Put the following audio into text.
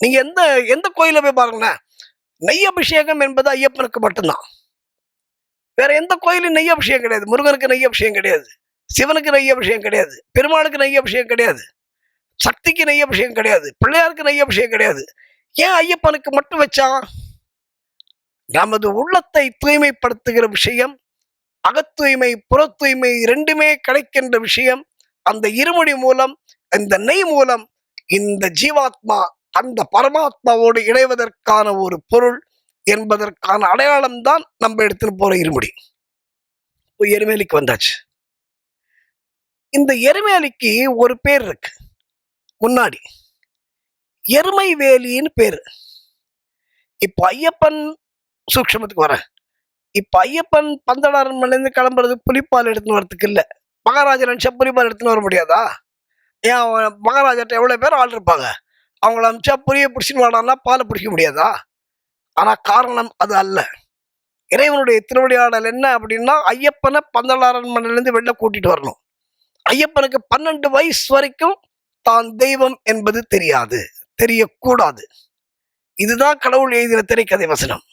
நீங்க எந்த எந்த கோயில போய் பாருங்களேன் நெய் அபிஷேகம் என்பது ஐயப்பனுக்கு மட்டும்தான். வேற எந்த கோயிலும் நெய் அபிஷேகம் கிடையாது. முருகனுக்கு நெய் அபிஷேகம் கிடையாது. சிவனுக்கு நெய் அபிஷேகம் கிடையாது. பெருமாளுக்கு நெய் அபிஷேகம் கிடையாது. சக்திக்கு நெய் அபிஷேகம் கிடையாது. பிள்ளையாருக்கு நெய் அபிஷேகம் கிடையாது. ஏன் ஐயப்பனுக்கு மட்டும் வச்சான் நமது உள்ளத்தை தூய்மைப்படுத்துகிற விஷயம் அகத்தூய்மை புற தூய்மை ரெண்டுமே கிடைக்கின்ற விஷயம் அந்த இருமொழி மூலம் இந்த நெய் மூலம் இந்த ஜீவாத்மா அந்த பரமாத்மாவோடு இணைவதற்கான ஒரு பொருள் என்பதற்கான அடையாளம் தான் நம்ம எடுத்துன்னு போற இருமுடி. இப்போ எருமேலிக்கு வந்தாச்சு. இந்த எருமேலிக்கு ஒரு பேர் இருக்கு. முன்னாடி. எருமை வேலின்னு பேர். இப்போ ஐயப்பன் சூக்ஷமத்துக்கு வரேன் இப்போ ஐயப்பன் பந்தடாரன்மலேருந்து கிளம்புறது புலிப்பால் எடுத்துன்னு வரதுக்கு இல்லை. மகாராஜா நினச்சா புலிப்பால் எடுத்துன்னு வர முடியாதா? ஏன் மகாராஜாட்ட எவ்வளோ பேர் ஆள் இருப்பாங்க? அவங்கள அமிச்சா புரிய பிடிச்சின்னு வாடான்னா பாலை பிடிக்க முடியாதா? ஆனால் காரணம் அது அல்ல. இறைவனுடைய திருவிளையாடல் என்ன அப்படின்னா ஐயப்பனை பந்தளாரன்மனையிலேருந்து வெளில கூட்டிட்டு வரணும். ஐயப்பனுக்கு பன்னெண்டு வயசு வரைக்கும் தான் தெய்வம் என்பது தெரியாது. தெரியக்கூடாது. இதுதான் கடவுள் எழுதின திரைக்கதை வசனம்.